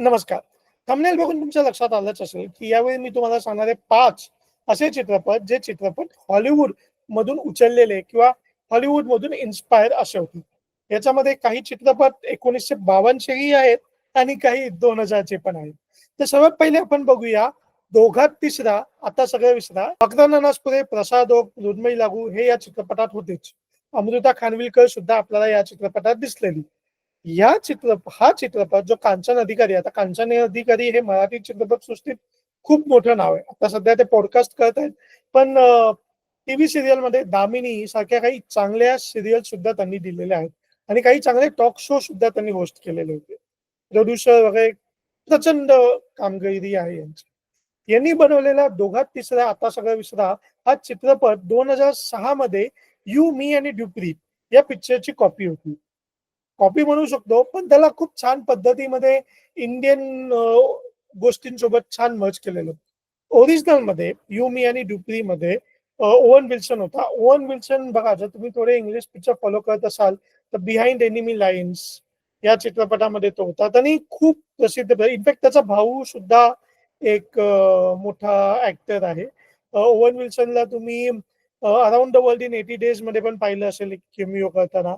नमस्कार. थंबनेल बघून तुमच्या लक्षात आलंच असेल की यावेळी मी तुम्हाला सांगणारे पाच असे चित्रपट जे चित्रपट हॉलिवूड मधून उचललेले किंवा हॉलिवूड मधून इन्स्पायर असे होते. याच्यामध्ये काही चित्रपट एकोणीसशे बावनशेही आहेत आणि काही दोन हजारचे पण आहेत. तर सर्वात पहिले आपण बघूया दोघात तिसरा आता सगळे विसरा अकरा प्रसाद ओक लागू हे या चित्रपटात होतेच. अमृता खानविलकर सुद्धा आपल्याला या चित्रपटात दिसलेली. या चित्रपट हा चित्रपट जो कांचन अधिकारी आता कांचन अधिकारी हे मराठी चित्रपट सृष्टीत खूप मोठं नाव आहे. आता सध्या ते पॉडकास्ट करत आहेत. पण टीव्ही सिरियलमध्ये दामिनी सारख्या काही चांगल्या सिरियल सुद्धा त्यांनी दिलेल्या आहेत. आणि काही चांगले टॉक शो सुद्धा त्यांनी होस्ट केलेले होते. प्रदूषण वगैरे प्रचंड कामगिरी आहे यांची. यांनी बनवलेला दोघात तिसरा आता सगळं विसरा हा चित्रपट दोन हजार सहा मध्ये यू मी आणि ड्युप्री या पिक्चरची कॉपी होती. कॉपी म्हणू शकतो पण त्याला खूप छान पद्धतीमध्ये इंडियन गोष्टींसोबत छान मर्ज केलेलं. ओरिजिनलमध्ये यू मी आणि डुप्री मध्ये ओवन विल्सन होता. ओवन विल्सन बघा जर तुम्ही थोडे इंग्लिश पिक्चर फॉलो करत असाल तर बिहाइंड एनिमी लाईन्स या चित्रपटामध्ये तो होता. त्यांनी खूप प्रसिद्ध इनफॅक्ट त्याचा भाऊ सुद्धा एक मोठा ऍक्टर आहे. ओवन विल्सनला तुम्ही around the world in eighty डेजमध्ये पण पाहिलं असेल केमिओ करताना.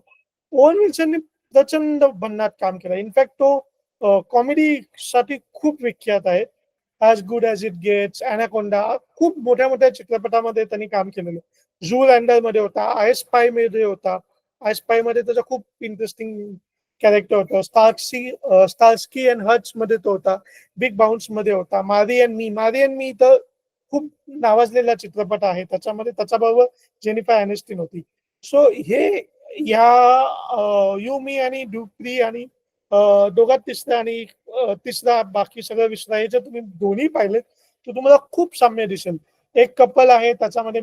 ओवन विल्सनने प्रचंड भन्नाट काम केलं. इनफॅक्ट तो कॉमेडी साठी खूप विख्यात आहे. As good as it gets anaconda खूप मोठ्या मोठ्या चित्रपटामध्ये त्यांनी काम केलेलं. झू लँडरमध्ये होता आय स्पायमध्ये होता. आय स्पायमध्ये त्याचा खूप इंटरेस्टिंग कॅरेक्टर होतं. स्टार्सी स्टार्स्की अँड हच मध्ये तो होता. बिग बाउन्समध्ये होता. मारी अँड मी मारी अँड मी तर खूप नावाजलेला चित्रपट आहे. त्याच्यामध्ये त्याच्याबरोबर जेनिफा अॅनेस्टिन होती. सो हे या यू मी आणि ड्युप्री आणि दोघात तिसरा आणि तिसरा बाकी सगळं विसरा हे जर तुम्ही दोन्ही पाहिलेत तर तुम्हाला खूप साम्य दिसेल. एक कपल आहे त्याच्यामध्ये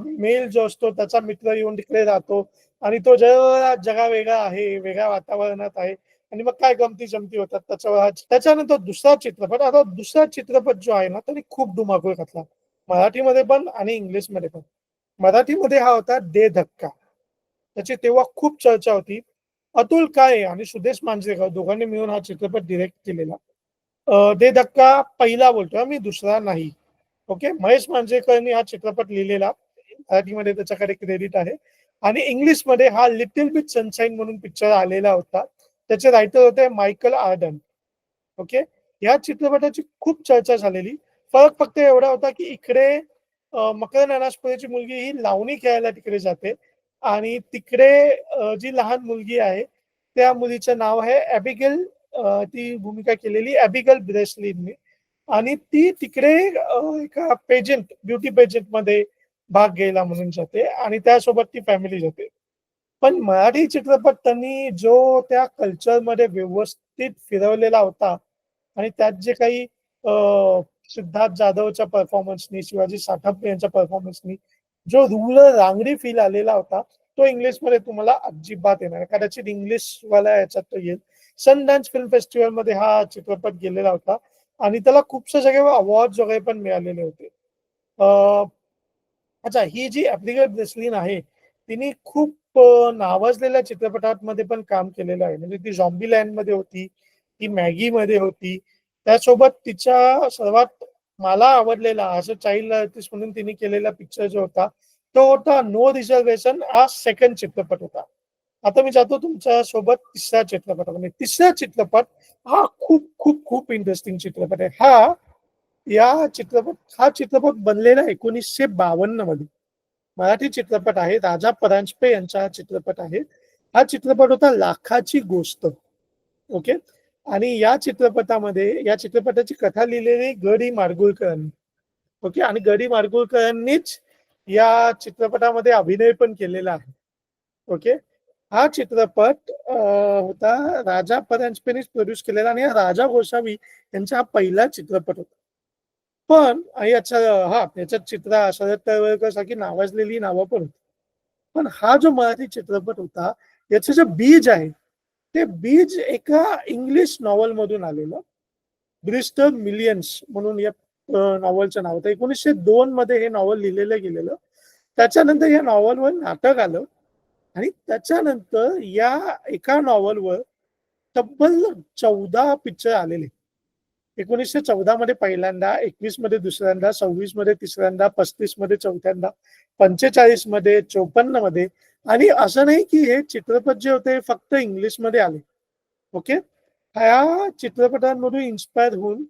मेल जो असतो त्याचा मित्र येऊन तिकडे राहतो आणि तो जगा जगा वेगळा आहे वेगळ्या वातावरणात आहे आणि मग काय गमती जमती होतात त्याच्यावर त्याच्यानंतर दुसरा चित्रपट आता दुसरा चित्रपट जो आहे ना त्याने खूप धुमाकूळ घातला. मराठीमध्ये पण आणि इंग्लिशमध्ये पण. मराठीमध्ये हा होता दे धक्का. त्याची तेव्हा खूप चर्चा होती. अतुल काळे आणि सुदेश मांजरेकर दोघांनी मिळून हा चित्रपट डिरेक्ट केलेला. दे धक्का पहिला बोलतोय मी दुसरा नाही. ओके? महेश मांजरेकरनी हा चित्रपट लिहिलेला. मराठीमध्ये त्याच्याकडे क्रेडिट आहे. आणि इंग्लिशमध्ये हा लिटिल बिट सनशाईन म्हणून पिक्चर आलेला होता. त्याचे रायटर होते मायकल आर्डन ओके? या चित्रपटाची खूप चर्चा झालेली. फरक फक्त एवढा होता की इकडे मकर नानासपुरेची मुलगी ही लावणी खेळायला तिकडे जाते. आणि तिकडे जी लहान मुलगी आहे त्या मुलीचं नाव आहे ॲबिगेल ती भूमिका केलेली ॲबिगल ब्रेसलिनने. आणि ती तिकडे एका पेजंट ब्युटी पेजंटमध्ये भाग घ्यायला म्हणून जाते आणि त्यासोबत ती फॅमिली जाते. पण मराठी चित्रपट त्यांनी जो त्या कल्चरमध्ये व्यवस्थित फिरवलेला होता आणि त्यात जे काही सिद्धार्थ जाधवच्या परफॉर्मन्सनी शिवाजी साठप यांच्या परफॉर्मन्सनी जो रुग्ण रांगडी फील आलेला होता तो इंग्लिशमध्ये तुम्हाला अजिबात येणार कदाचित इंग्लिश वाला याच्यात तो येईल. सन डान्स फिल्म फेस्टिवलमध्ये हा चित्रपट गेलेला होता. आणि त्याला खूपसे जागेवर अवॉर्ड वगैरे पण मिळालेले होते. अच्छा ही जी ऍप्लिकेट ब्रेसलिन आहे तिने खूप नावाजलेल्या चित्रपटांमध्ये पण काम केलेलं आहे. म्हणजे ती झॉम्बी लँडमध्ये होती ती मॅगी मध्ये होती. त्यासोबत तिच्या सर्वात मला आवडलेला असं चाइल्ड आर्टिस्ट म्हणून तिने केलेला पिक्चर जो होता तो होता नो रिझर्वेशन हा सेकंड चित्रपट होता. आता मी जातो तुमच्यासोबत तिसरा चित्रपट. म्हणजे तिसरा चित्रपट हा खूप खूप खूप इंटरेस्टिंग चित्रपट आहे. हा या चित्रपट हा चित्रपट बनलेला एकोणीसशे बावन्नमध्ये. मराठी चित्रपट आहे. राजा परांजपे यांचा हा चित्रपट आहे. हा चित्रपट होता लाखाची गोष्ट. ओके आणि या चित्रपटामध्ये या चित्रपटाची कथा लिहिलेली गडी माडगुळकरांनी ओके? आणि गडी मार्गुळकरांनीच या चित्रपटामध्ये अभिनय पण केलेला आहे. ओके? हा चित्रपट होता राजा परांजपेनीच प्रोड्यूस केलेला आणि राजा गोसावी यांचा हा पहिला चित्रपट होता. पण याच्या हा याच्यात चित्रा शरद तळवळकर सारखी नावाजलेली नावं पण होती. पण हा जो मराठी चित्रपट होता याचं जे बीज आहे ते बीज एका इंग्लिश नॉवल मधून आलेलं. ब्रिस्टर मिलियन्स म्हणून या नॉवलचं नाव. होतं एकोणीसशे दोन मध्ये हे नॉवल लिहिलेलं गेलेलं. त्याच्यानंतर या नॉवलवर नाटक आलं. आणि त्याच्यानंतर या एका नॉवलवर तब्बल चौदा पिक्चर आलेले. एकोणीसशे चौदा मध्ये पहिल्यांदा एकवीसमध्ये दुसऱ्यांदा सव्वीसमध्ये तिसऱ्यांदा पस्तीसमध्ये चौथ्यांदा पंचेचाळीसमध्ये चौपन्नमध्ये आणि असं नाही की हे चित्रपट जे होते फक्त इंग्लिशमध्ये आले. ओके? ह्या चित्रपटांमधून इन्स्पायर होऊन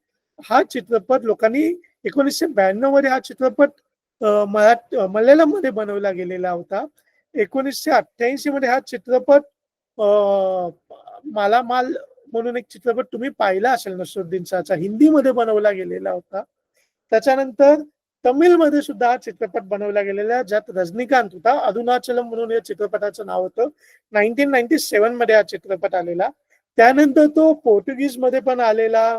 हा चित्रपट लोकांनी एकोणीसशे ब्याण्णवमध्ये हा चित्रपट मराठ मल्याळममध्ये बनवला गेलेला होता. एकोणीसशे अठ्ठ्याऐंशी मध्ये हा चित्रपट अं, मालामाल म्हणून एक चित्रपट तुम्ही पाहिला असेल नसरुद्दीन शाहचा हिंदीमध्ये बनवला गेलेला होता. त्याच्यानंतर तमिळमध्ये सुद्धा हा चित्रपट बनवला गेलेला ज्यात रजनीकांत होता. अरुणाचलम म्हणून या चित्रपटाचं नाव होतं. नाईन्टीन नाईन्टी सेव्हनमध्ये हा चित्रपट आलेला. त्यानंतर तो पोर्तुगीजमध्ये पण आलेला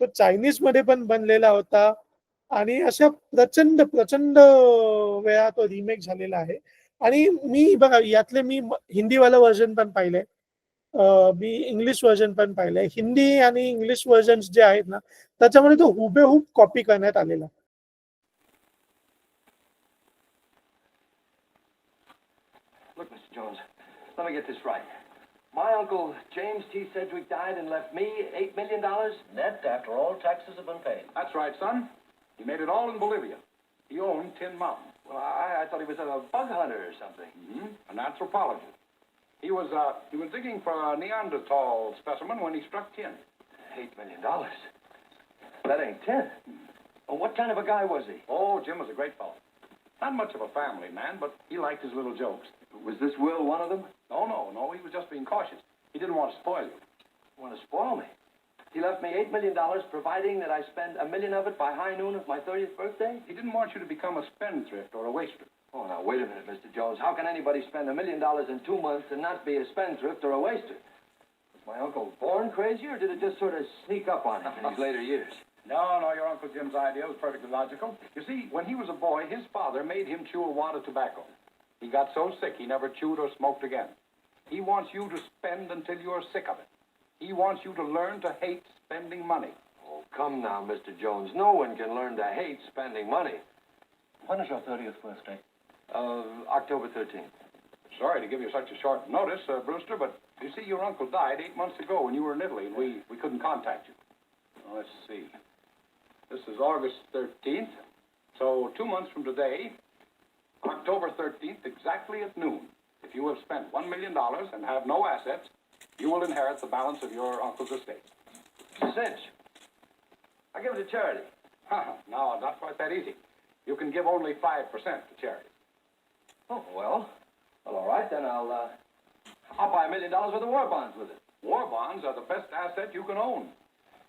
तो चायनीजमध्ये पण बनलेला होता. आणि अशा प्रचंड प्रचंड वेळा तो रिमेक झालेला आहे. आणि मी बघा यातले मी हिंदीवालं व्हर्जन पण पाहिलंय. मी इंग्लिश व्हर्जन पण पाहिलंय. हिंदी आणि इंग्लिश व्हर्जन जे आहेत ना त्याच्यामध्ये तो हुबेहूब कॉपी करण्यात आलेला. Jones, let me get this right. My uncle James T. Sedgwick died and left me eight million dollars net after all taxes have been paid. That's right, son. He made it all in Bolivia. He owned Tin Mountain, Well, I, I thought he was a bug hunter or something. hmm an anthropologist. He was uh, he was digging for a Neanderthal specimen when he struck tin. Eight million dollars. That ain't tin. Well, what kind of a guy was he? Oh, Jim was a great fellow. Not much of a family man, but he liked his little jokes. Was this will one of them? No, no, no. He was just being cautious. He didn't want to spoil you. Want to spoil me? He left me eight million dollars, providing that I spend a million of it by high noon of my thirtieth birthday. He didn't want you to become a spendthrift or a waster. Oh, now wait a minute, Mr. Jones. How can anybody spend a million dollars in two months and not be a spendthrift or a waster? Was my uncle born crazy, or did it just sort of sneak up on him in his later years? No, no, your Uncle Jim's idea was perfectly logical. You see, when he was a boy, his father made him chew a wad of tobacco. He got so sick he never chewed or smoked again. He wants you to spend until you're sick of it. He wants you to learn to hate spending money. Oh, come now, Mr. Jones. No one can learn to hate spending money. When is your 30th birthday? Uh, October 13th. Sorry to give you such a short notice, uh, Brewster, but you see, your uncle died eight months ago when you were in Italy, and we, we couldn't contact you. Well, let's see. This is August 13th, so two months from today, October 13th, exactly at noon, if you have spent $1 million and have no assets, you will inherit the balance of your uncle's estate. Cinch. I give it to charity. no, not quite that easy. You can give only 5% to charity. Oh, well. Well, all right, then I'll, uh, I'll buy a million dollars worth of war bonds with it. War bonds are the best asset you can own.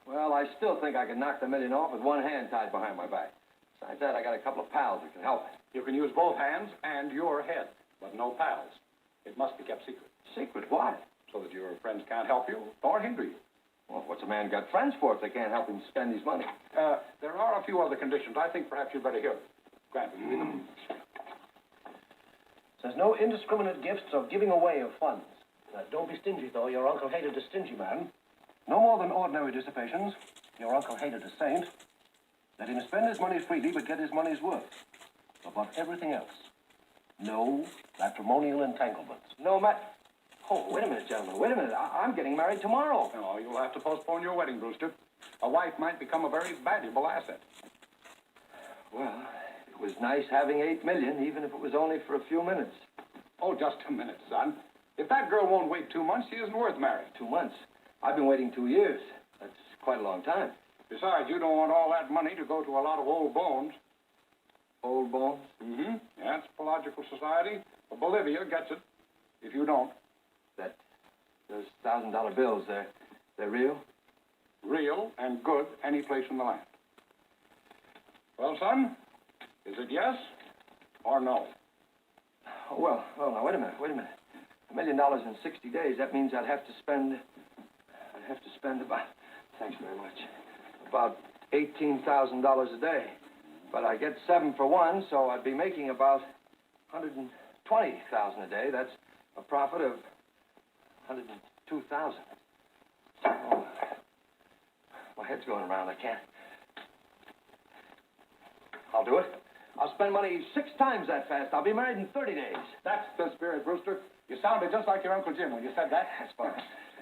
Well, I still think I can knock the million off with one hand tied behind my back. Besides that, I got a couple of pals that can help me. You can use both hands and your head, but no pals. It must be kept secret, Secret? Why? so that your friends can't help you or hinder you. Well, what's a man got friends for if they can't help him spend his money? Uh, there are a few other conditions. I think perhaps you'd better hear them. Grant, will you read them? Says no indiscriminate gifts or giving away of funds. Now, don't be stingy, though. Your uncle hated a stingy man. No more than ordinary dissipations. Your uncle hated a saint. Let him spend his money freely, but get his money's worth. Above everything else, no matrimonial entanglements. No, Matt. Oh, wait a minute, gentlemen. Wait a minute. I- I'm getting married tomorrow. No, you'll have to postpone your wedding, Brewster. A wife might become a very valuable asset. Well, it was nice having eight million, even if it was only for a few minutes. Oh, just a minute, son. If that girl won't wait two months, she isn't worth marrying. Two months. I've been waiting two years. That's quite a long time. Besides, you don't want all that money to go to a lot of old bones. Old bones? Mm-hmm. Yeah, Anthropological Society of Bolivia gets it. If you don't, That those thousand dollar bills, they're they're real? real and good any place in the land. Well, son, is it yes or no? Oh, well, well, now wait a minute, wait a minute. A million dollars in sixty days, that means I'd have to spend I'd have to spend about thanks very much. About eighteen thousand dollars a day. But I get seven for one, so I'd be making about hundred and twenty thousand a day. That's a profit of hundred and two thousand. Oh, my head's going around. I can't. I'll do it. I'll spend money six times that fast. I'll be married in 30 days. That's the spirit, Brewster. You sounded just like your Uncle Jim when you said that. That's fine.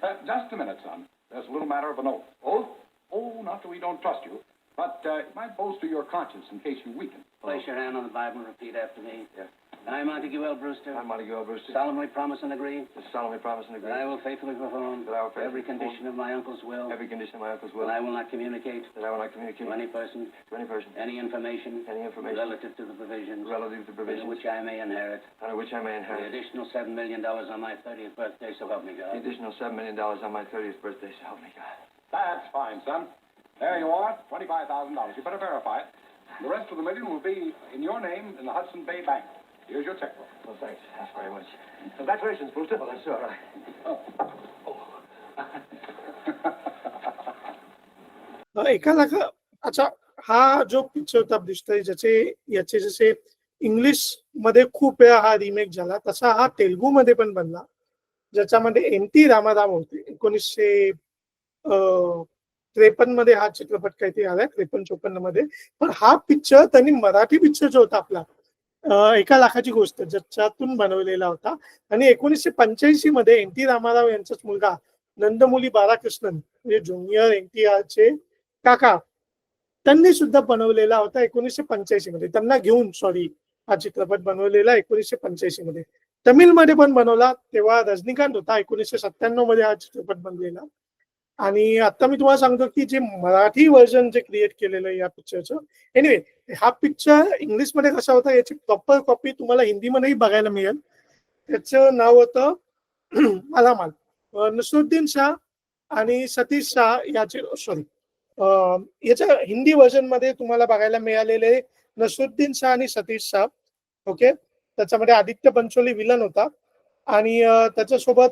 Uh, just a minute, son. There's a little matter of an oath. Oath? Oh, not that we don't trust you, but uh, it might bolster your conscience in case you weaken. Place your hand on the Bible and repeat after me. Yeah. I, Montague L. Brewster, I, Montague L. Brewster, solemnly promise and agree solemnly promise and agree that I will faithfully perform That I will faithfully every perform condition of my uncle's will, every condition of my uncle's that will, I will not communicate that I will not communicate to any person to any person any information any information relative to the provisions relative to under provisions which I may inherit under which I may inherit. the additional $7 million on my 30th birthday, so help me God. the additional $7 million on my 30th birthday, so help me God. That's fine, son. There you are, $25,000. You better verify it. The rest of the million will be in your name in the Hudson Bay Bank. Here's your checkbook. Well, thanks. Thanks very much. Congratulations, Brewster. Well, that's all right. अ, एका लाखाचा हा जो picture होता दिसतोय ज्याचे याचे जसे English मध्ये खूप वेळा हा रिमेक झाला तसा हा तेलुगू मध्ये पण बनला ज्याच्यामध्ये एन टी रामाराम होते एकोणीसशे त्रेपन्नमध्ये हा चित्रपट काहीतरी आलाय त्रेपन्न चोपन्नमध्ये पण हा पिक्चर त्यांनी मराठी पिक्चर जो होता आपला एका लाखाची गोष्ट ज्याच्यातून बनवलेला होता. आणि एकोणीसशे पंच्याऐंशी मध्ये एन टी रामाराव यांचाच मुलगा नंदमुली बाळाकृष्णन म्हणजे ज्युनियर एन टी आरचे काका त्यांनी सुद्धा बनवलेला होता एकोणीसशे पंच्याऐंशी मध्ये त्यांना घेऊन सॉरी हा चित्रपट बनवलेला एकोणीसशे पंच्याऐंशी मध्ये तमिळमध्ये पण बनवला तेव्हा रजनीकांत होता एकोणीसशे सत्त्याण्णवमध्ये हा चित्रपट बनलेला आणि आता मी तुम्हाला सांगतो की जे मराठी व्हर्जन जे क्रिएट केलेलं आहे या पिक्चरचं एनिवे हा पिक्चर इंग्लिशमध्ये कसा होता याची प्रॉपर कॉपी तुम्हाला हिंदीमध्येही बघायला मिळेल. त्याचं नाव होतं मालामाल नसरुद्दीन शाह आणि सतीश शाह याचे सॉरी याच्या हिंदी व्हर्जनमध्ये तुम्हाला बघायला मिळालेले नसरुद्दीन शाह आणि सतीश शाह. ओके त्याच्यामध्ये आदित्य पंचोली विलन होता. आणि त्याच्यासोबत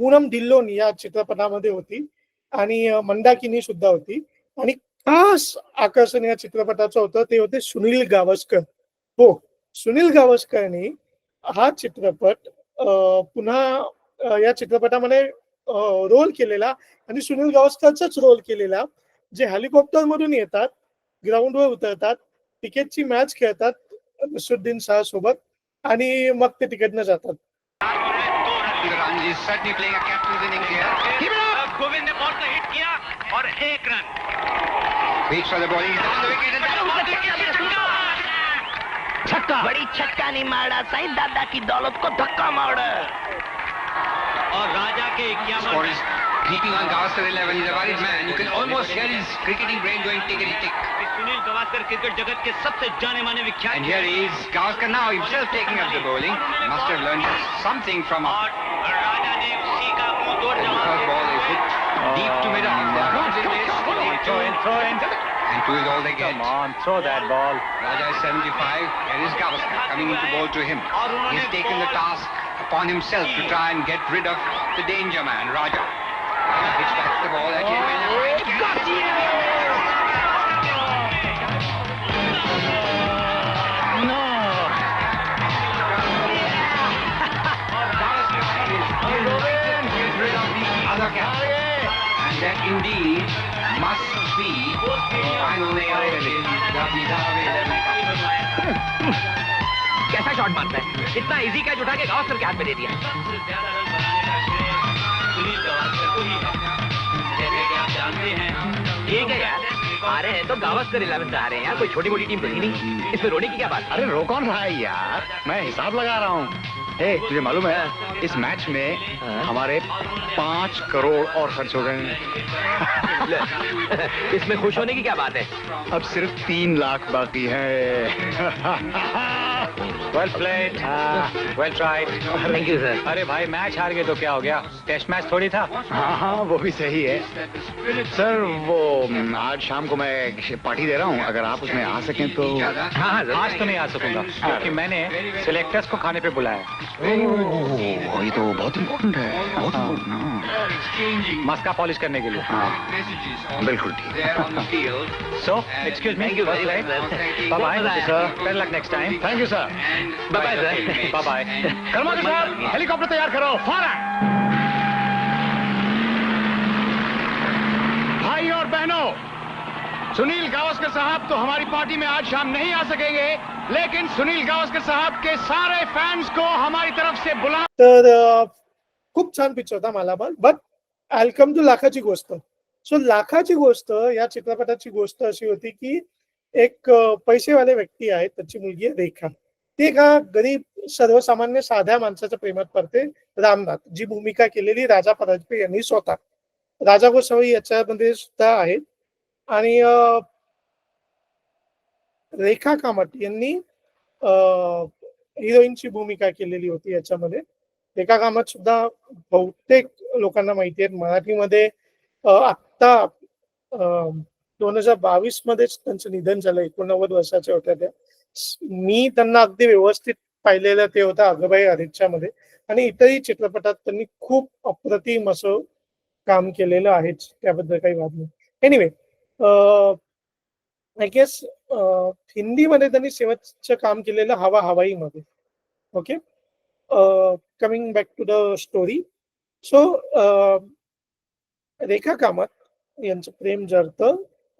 पूनम ढिल्लोन या चित्रपटामध्ये होती आणि मंदाकिनी सुद्धा होती. आणि खास आकर्षण या चित्रपटाचं होतं ते होते सुनील गावस्कर. हो सुनील गावस्करने हा चित्रपट पुन्हा या चित्रपटामध्ये रोल केलेला आणि सुनील गावस्करचाच रोल केलेला जे हेलिकॉप्टर मधून येतात ग्राउंडवर उतरतात क्रिकेटची मॅच खेळतात नसरुद्दीन शाह सोबत आणि मग ते तिकडनं जातात. Ranji is certainly playing a captain's innings here. Keep it up! Govind ने बॉल को हिट किया और एक run Waits for the ball. He's down the wicket and that छक्का बड़ी छक्का नहीं मारा सही दादा की दौलत को धक्का मारा और राजा के इक्यावन score is creeping on Gavaskar 11. He's a worried man. You can almost hear his cricketing brain going tickety-tick. Sunil Gavaskar cricket जगत के सबसे जाने माने विख्यात And here he is, Gavaskar now himself taking up the bowling. Must have learned something from a deep to. There runs in this. Throw in, throw in. And two is all they get. Come on, throw that ball. Raja is 75. Here is Gavaskar coming into bowl to him. He's taken the task upon himself to try and get rid of the danger man, Raja. Raja hits back the ball at him. Get that indeed must be the final nail in the Dharaway 11 कैसा shot मारता है? इतना easy catch उठा के गावस्कर के हाथ में दे दिया। ठीक है यार। आ रहे हैं तो गावस्कर इलेवन से आ रहे हैं यार। कोई छोटी मोटी टीम तो ही नहीं। इसमें रोने की क्या बात अरे रो कौन रहा है यार? मैं हिसाब लगा रहा हूँ। ए, तुझे मालूम है इस मैच में हमारे पाँच करोड़ और खर्च हो गए हैं। इसमें खुश होने की क्या बात है? अब सिर्फ़ तीन लाख बाकी है। Well played. well tried. Thank you sir अरे भाई मैच हार गए तो क्या हो गया? टेस्ट मैच थोड़ी था। हाँ हाँ वो भी सही है। सर वो आज शाम को मैं पार्टी दे रहा हूँ। अगर आप उसमें आ सकें तो हाँ हाँ आज तो नहीं आ सकूँगा क्योंकि मैंने सिलेक्टर्स को खाने पे बुलाया। ये तो बहुत इम्पोर्टेंट है। बहुत इम्पोर्टेंट मस्का पॉलिश करने के लिए। हाँ बिल्कुल ठीक। So excuse me bye bye Bye-bye. Sir better luck next time thank you sir The sir. teammates. Bye bye Karma Saheb helicopter तैयार करो. फौरन भाई और बहनों सुनील गावस्कर साहब तो हमारी पार्टी में आज शाम नहीं आ सकेंगे लेकिन सुनील गावस्कर साहब के सारे फैंस को हमारी तरफ से बुला तर खूप छान पिक्चर होता मला पण. बट आय कम टू लाखाची गोष्ट. सो लाखाची गोष्ट या चित्रपटाची गोष्ट अशी होती की एक पैसेवाले व्यक्ती आहेत त्याची मुलगी आहे रेखा. ती एका गरीब सर्वसामान्य साध्या माणसाच्या प्रेमात पडते रामनाथ जी भूमिका केलेली राजा पराजपे यांनी स्वतः. राजा गोसावी याच्यामध्ये सुद्धा आहेत. आणि रेखा कामत यांनी हिरोईनची भूमिका केलेली होती याच्यामध्ये. रेखा कामत सुद्धा बहुतेक लोकांना माहिती आहेत. मराठीमध्ये आत्ता दोन हजार बावीस मध्येच त्यांचं निधन झालं एकोणनव्वद वर्षाच्या होत्या त्या. मी त्यांना अगदी व्यवस्थित पाहिलेलं ते होतं अगबाई मध्ये आणि इतरही चित्रपटात त्यांनी खूप अप्रतिम असं काम केलेलं आहे. त्याबद्दल काही वाद नाही. एनिवे आय गेस हिंदीमध्ये त्यांनी शेवटचं काम केलेलं हवा हवाई मध्ये okay coming back to the story so Rekha Kamat यांचं प्रेम जरत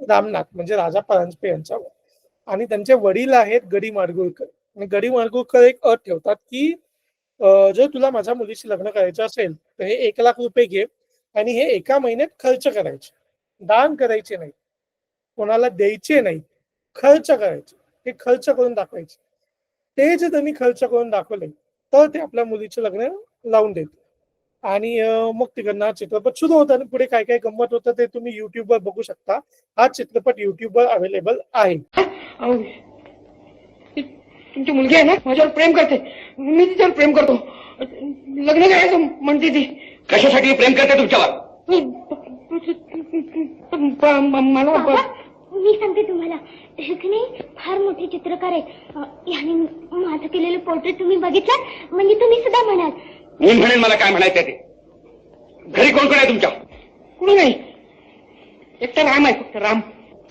रामनाथ म्हणजे राजा परांजपे यांच्यावर आणि त्यांचे वडील आहेत गडी माडगुळकर आणि गडी माडगुळकर एक अट ठेवतात की जर तुला माझ्या मुलीशी लग्न करायचं असेल तर हे एक लाख रुपये घे आणि हे एका महिन्यात खर्च करायचे. दान करायचे नाही. कोणाला द्यायचे नाही. खर्च करायचे. हे खर्च करून दाखवायचे. ते जर त्यांनी खर्च करून दाखवले तर ते आपल्या मुलीचे लग्न लावून देते आणि मग तिकडनं हा चित्रपट सुरू होता आणि पुढे काय काय गंमत होतं ते तुम्ही युट्यूबवर बघू शकता. हा चित्रपट युट्यूबवर अवेलेबल आहे. तुमची मुलगी आहे ना? माझ्यावर प्रेम करते. मी तिच्यावर प्रेम करतो. लग्न करायचं म्हणते ती. कशासाठी प्रेम करते तुमच्यावर? मला मी सांगते तुम्हाला. नाही फार मोठे चित्रकार आहेत. याने माझं केलेलं पोर्ट्रेट तुम्ही बघितलं? म्हणजे तुम्ही सुद्धा म्हणाल. मी म्हणेन मला काय म्हणायचं ते. घरी कोण कोण आहे तुमच्या? कुणी नाही. एकटा राम आहे फक्त राम.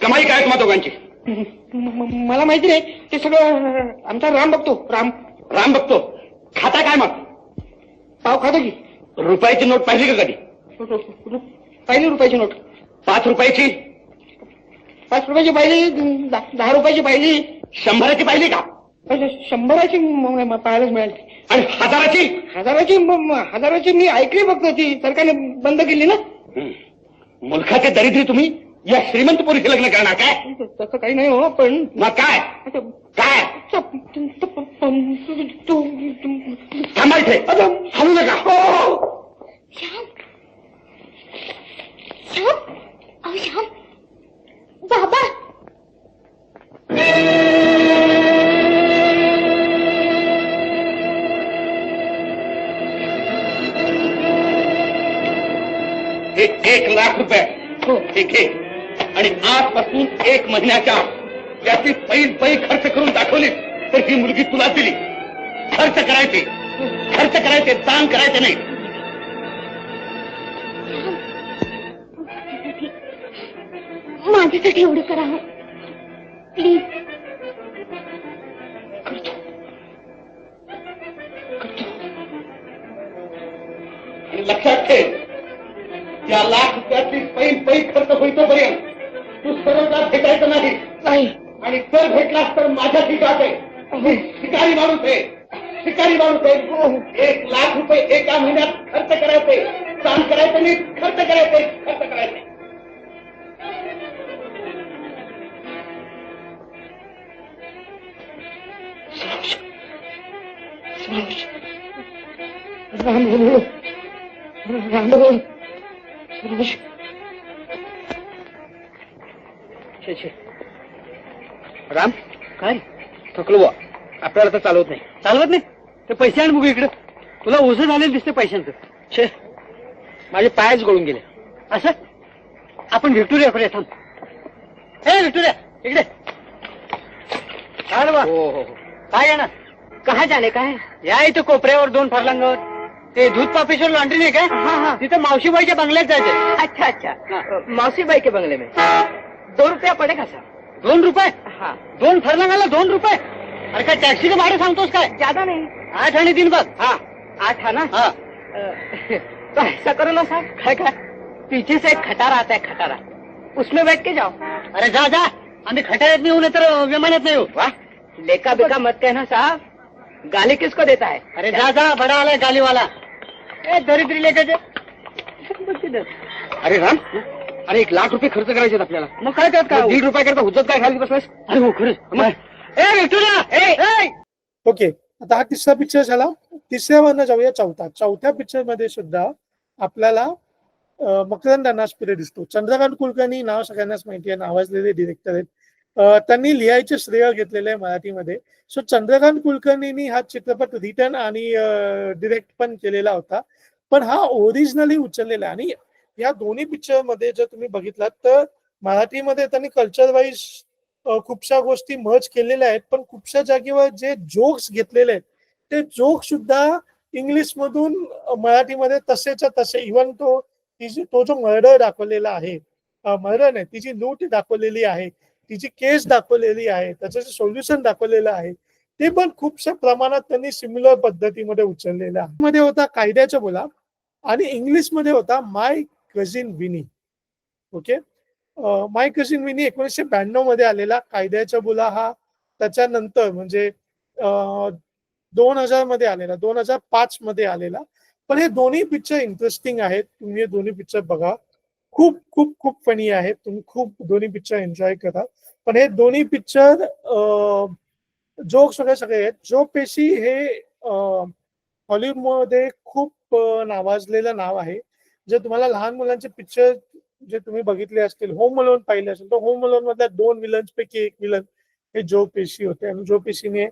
कमाई काय तुम्हा दोघांची? मला माहिती नाही. ते सगळं आमचा राम बघतो. राम राम बघतो. खाता काय मग? पाव खातो की? रुपयाची नोट पाहिली का कधी? पहिली रुपयाची नोट. पाच रुपयाची? पाच रुपयाची पाहिली दहा रुपयाची पाहिली. शंभराची पाहिली का? शंभराची पाहायलाच मिळाली. आणि हजाराची? हजाराची हजाराची मी ऐकली फक्त ती. सरकारने बंद केली ना. मुलखाचे दरिद्री तुम्ही? या श्रीमंत पोरीचे लग्न करणार काय? तसं काही नाही हो पण मग काय? काय? तू- थांबा नका. श्याम. बाबा. एक लाख रुपये. हो. हे घे आणि आजपासून एक महिन्याच्या याची पैल पै खर्च करून दाखवली तर ही मुलगी तुला दिली. खर्च करायचे. खर्च करायचे दान करायचे नाही. माझ्यासाठी एवढं करा प्लीज. लक्षात ठेव त्या लाख रुपयाची पैल पै खर्च होईतोपर्यंत भेटायचं नाही. नाही आणि जर भेटलास तर माझ्या ठिकाण आहे शिकारी माणूस आहे. शिकारी माणूस आहे. एक लाख रुपये एका महिन्यात खर्च करायचे. दान करायचं नाही खर्च करायचे खर्च करायचे. राम बोलो. राम छे छे. राम? काय? थकलो बुवा. आपल्याला तर चालवत नाही. चालवत नाही? ते पैसे आण बघू इकडे. तुला ओझं झालेलं दिसते पैशांचं. छे. माझे पायच गळून गेले. असं? आपण व्हिक्टोरियाकडे थांब. ए व्हिक्टोरिया इकडे. काय बा हो हो काय ना? कहा जाणे काय? या इथं कोपऱ्यावर दोन फरलांगावर. ते दूध पापेश्वर लॉन्ड्री नाही काय? हा हा. तिथं मावशीबाईच्या बंगल्यात जायचं अच्छा अच्छा. मावशीबाई के बंगले में दोन रुपया पडेगा सर दोन रुपये? हा. दोन फरलांगाला दोन रुपये? अरे काय टॅक्सीचं भाडं सांगतोस काय? ज्यादा नाही. आठ आणि तीन बघ हा. आठ है ना? हाँ. तो ऐसा करो ना साहब काय काय? पीछे से एक खटारा आता है खटारा उसमें बैठ के जाओ. अरे जा जा. आम्ही खटाऱ्यात नाही येऊ तर विमानात नाही येऊ वाह लेका बिका मत कहना साहब. गाली किसको देता है? अरे जा जा. बड़ा वाला है गाली वाला ए दरिद्री लेखाचे अरे राम. अरे एक लाख रुपये खर्च करायचे आहेत आपल्याला. मग काय त्यात काय? दीड रुपया करता हुज्जत काय खाली बसलास? अरे हो खरंच. मग? ए विठुला ए! ए! ओके आता हा तिसरा पिक्चर झाला. तिसऱ्या वरनं जाऊया चौथा. चौथ्या पिक्चरमध्ये सुद्धा आपल्याला मकरंद अनासपुरे दिसतो. चंद्रकांत कुलकर्णी नाव सगळ्यांनाच माहिती आहे नावाजलेले डिरेक्टर आहेत. त्यांनी लिहायचे श्रेय घेतलेले आहे मराठीमध्ये. सो चंद्रकांत कुलकर्णींनी हा चित्रपट रिटर्न आणि डिरेक्ट पण केलेला होता. पण हा ओरिजिनली उचललेला आहे. आणि या दोन्ही पिक्चरमध्ये जर तुम्ही बघितलात तर मराठीमध्ये त्यांनी कल्चर वाईज खूपशा गोष्टी मर्ज केलेल्या आहेत. पण खूपशा जागेवर जे जोक्स घेतलेले आहेत ते जोक सुद्धा इंग्लिश मधून मराठीमध्ये तसेच्या तसे. इवन तो तिची तो जो मर्डर दाखवलेला आहे मर्डर नाही तिची लूट दाखवलेली आहे तिची केस दाखवलेली आहे त्याचं जे सोल्युशन दाखवलेलं आहे ते पण खूपशा प्रमाणात त्यांनी सिमिलर पद्धतीमध्ये उचललेलं आहे. मध्ये होता कायद्याच्या बोला आणि इंग्लिशमध्ये होता my cousin Vinny okay my cousin Vinny एकोणीसशे ब्याण्णवमध्ये आलेला. कायद्याच्या बोला हा. त्याच्यानंतर म्हणजे uh, दोन हजारमध्ये आलेला. दोन हजार पाच मध्ये आलेला. पण हे दोन्ही पिक्चर इंटरेस्टिंग आहेत. तुम्ही हे दोन्ही पिक्चर बघा. खूप खूप खूप फनी आहेत. तुम्ही खूप दोन्ही पिक्चर एन्जॉय करा. पण हे दोन्ही पिक्चर uh, जोक्स वगैरे सगळे आहेत. जो पेशी हे uh, हॉलिवूडमध्ये खूप नावाजलेलं नाव आहे. जर तुम्हाला लहान मुलांचे पिक्चर जे तुम्ही बघितले असतील होम अलोन पाहिले असेल तर होम अलोन मधल्या दोन विलन्स पैकी एक विलन हे जो पेशी होते. आणि जो पेशीने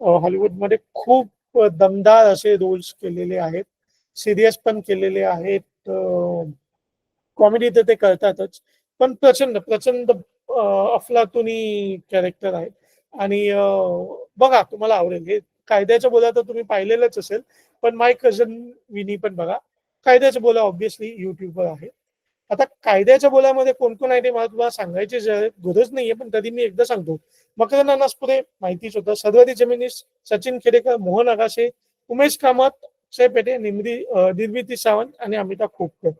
हॉलिवूडमध्ये खूप दमदार असे रोल्स केलेले आहेत. सिरियस पण केलेले आहेत. कॉमेडी तर ते करतातच. पण प्रचंड प्रचंड अफलातुनी कॅरेक्टर आहे आणि बघा तुम्हाला आवडेल. हे कायद्याच्या बोला तर तुम्ही पाहिलेलंच असेल. पण माय कझन विनी पण बघा. कायद्याच्या बोला ऑब्विसली युट्यूबवर आहे. आता कायद्याच्या बोलामध्ये कोण कोण आहे ते मला तुम्हाला सांगायची गरज नाहीये पण तरी मी एकदा सांगतो. मकर नानासपुरे माहितीच होतं सर्वाधी जमिनीस सचिन खेडेकर मोहन आगाशे उमेश कामत अक्षय पेटे निमरी निर्मिती सावंत आणि अमिता खोपकर.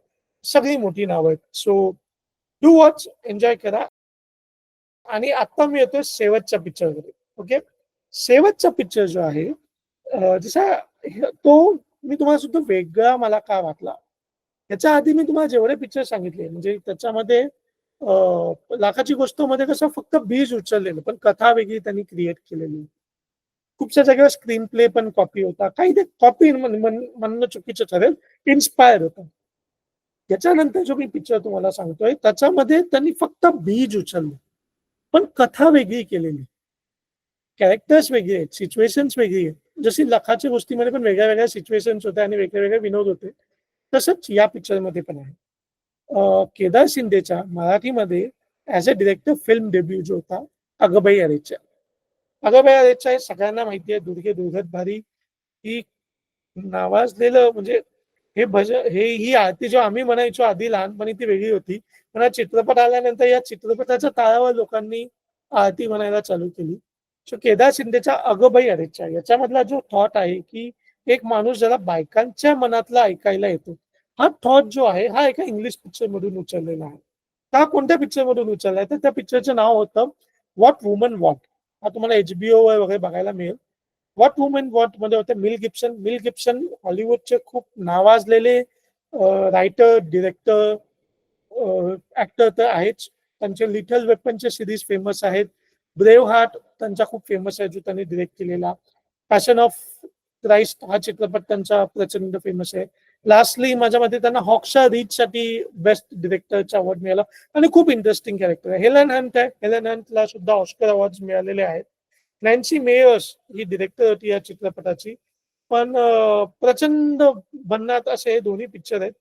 सगळी मोठी नावं आहेत. सो डू वॉच एन्जॉय करा. आणि आता मी येतोय शेवटच्या पिक्चरमध्ये ओके शेवटचा पिक्चर जो आहे जसा तो मी तुम्हाला सुद्धा वेगळा मला का वाटला? याच्या आधी मी तुम्हाला जेवढे पिक्चर सांगितले म्हणजे त्याच्यामध्ये लाखाची गोष्टमध्ये कसं फक्त बीज उचललेलं पण कथा वेगळी त्यांनी क्रिएट केलेली. खूपशा जागेवर स्क्रीन प्ले पण कॉपी होता. काही ते कॉपी म्हणणं चुकीचं ठरेल इन्स्पायर होतं. त्याच्यानंतर जो मी पिक्चर तुम्हाला सांगतोय त्याच्यामध्ये त्यांनी फक्त बीज उचलले पण कथा वेगळी केलेली. कॅरेक्टर्स वेगळी आहेत सिच्युएशन्स वेगळी आहेत. जशी लखाच्या गोष्टीमध्ये पण वेगळ्या वेगळ्या सिच्युएशन्स होत्या आणि वेगळे वेगळे विनोद होते तसंच या पिक्चरमध्ये पण आहे. केदार शिंदेच्या मराठीमध्ये as a director film debut जो होता अगबाई अरेच्या. अगबाई अरेच्या हे सगळ्यांना माहिती आहे दुर्गे दुर्गत भारी. ही नावाजलेलं म्हणजे हे भज हे ही आरती जेव्हा आम्ही म्हणायचो आधी लहानपणी ती वेगळी होती. पण हा चित्रपट आल्यानंतर या चित्रपटाच्या ताळावर लोकांनी आरती म्हणायला चालू केली. सो केदार शिंदेच्या अगबाई अरेच्या याच्यामधला जो थॉट आहे की एक माणूस ज्याला बायकांच्या मनातला ऐकायला येतो हा थॉट जो आहे हा एका इंग्लिश पिक्चर मधून उचललेला आहे. का कोणत्या पिक्चर मधून उचललाय? तर त्या पिक्चरचं नाव होतं व्हॉट वुमन वॉट हा तुम्हाला एचबीओ वर वगैरे बघायला मिळेल. व्हॉट वुमन वॉटमध्ये होते मिल गिप्सन मिल गिप्सन हॉलिवूडचे खूप नावाजलेले रायटर डिरेक्टर ऍक्टर तर आहेच. त्यांचे लिटल वेपनचे सिरीज फेमस आहेत. ब्रेव हार्ट त्यांचा खूप फेमस आहे जो त्यांनी डिरेक्ट केलेला. पॅशन ऑफ क्राइस्ट हा चित्रपट त्यांचा प्रचंड फेमस आहे. लास्टली माझ्या मते त्यांना हॉक्शा रीच साठी बेस्ट डिरेक्टरचा अवॉर्ड मिळाला. आणि खूप इंटरेस्टिंग कॅरेक्टर आहे. हेलन हंट आहे. हेलन हंटला सुद्धा ऑस्कर अवॉर्ड मिळालेले आहेत. नॅन्सी मेयर्स ही डिरेक्टर होती या चित्रपटाची. पण प्रचंड भन्नाट असे हे दोन्ही पिक्चर आहेत.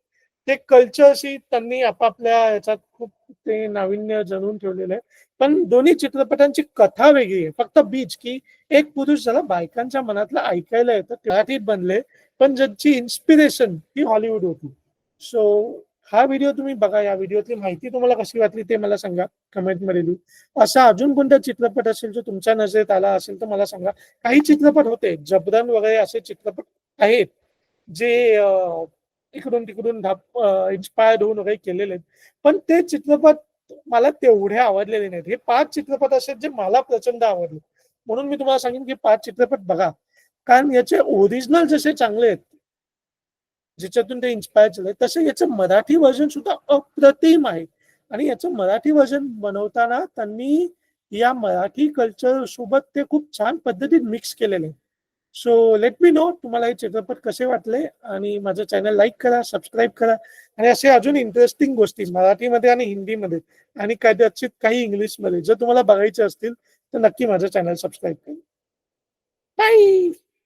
ते कल्चरशी त्यांनी आपापल्या याच्यात खूप ते नाविन्य जणून ठेवलेलं आहे. पण दोन्ही चित्रपटांची कथा वेगळी आहे. फक्त बीच की एक पुरुष ज्याला बायकांच्या मनातलं ऐकायला येतं मराठीत बनले पण ज्यांची इन्स्पिरेशन ही हॉलिवूड होती. सो हा व्हिडिओ तुम्ही बघा या व्हिडिओतली माहिती तुम्हाला कशी वाटली ते मला सांगा कमेंटमध्ये लिहू असा अजून कोणता चित्रपट असेल जो तुमच्या नजरेत आला असेल तर मला सांगा. काही चित्रपट होते जबरन वगैरे असे चित्रपट आहेत जे इकडून तिकडून इन्स्पायर्ड होऊन वगैरे केलेले आहेत. पण ते चित्रपट मला तेवढे आवडलेले नाहीत. हे पाच चित्रपट असे जे मला प्रचंड आवडले. म्हणून मी तुम्हाला सांगेन की पाच चित्रपट बघा. कारण याचे ओरिजिनल जसे चांगले आहेत ज्याच्यातून ते इन्स्पायर झाले तसे याचं मराठी व्हर्जन सुद्धा अप्रतिम आहे आणि याचं मराठी व्हर्जन बनवताना त्यांनी या मराठी कल्चर सोबत ते खूप छान पद्धतीत मिक्स केलेले सो लेट मी नो तुम्हाला हे चित्रपट कसे वाटले आणि माझं चॅनल लाईक करा सबस्क्राईब करा. आणि असे अजून इंटरेस्टिंग गोष्टी मराठीमध्ये आणि हिंदीमध्ये आणि कदाचित काही इंग्लिशमध्ये. जर तुम्हाला बघायचे असतील तर नक्की माझं चॅनल सबस्क्राईब करा. बाय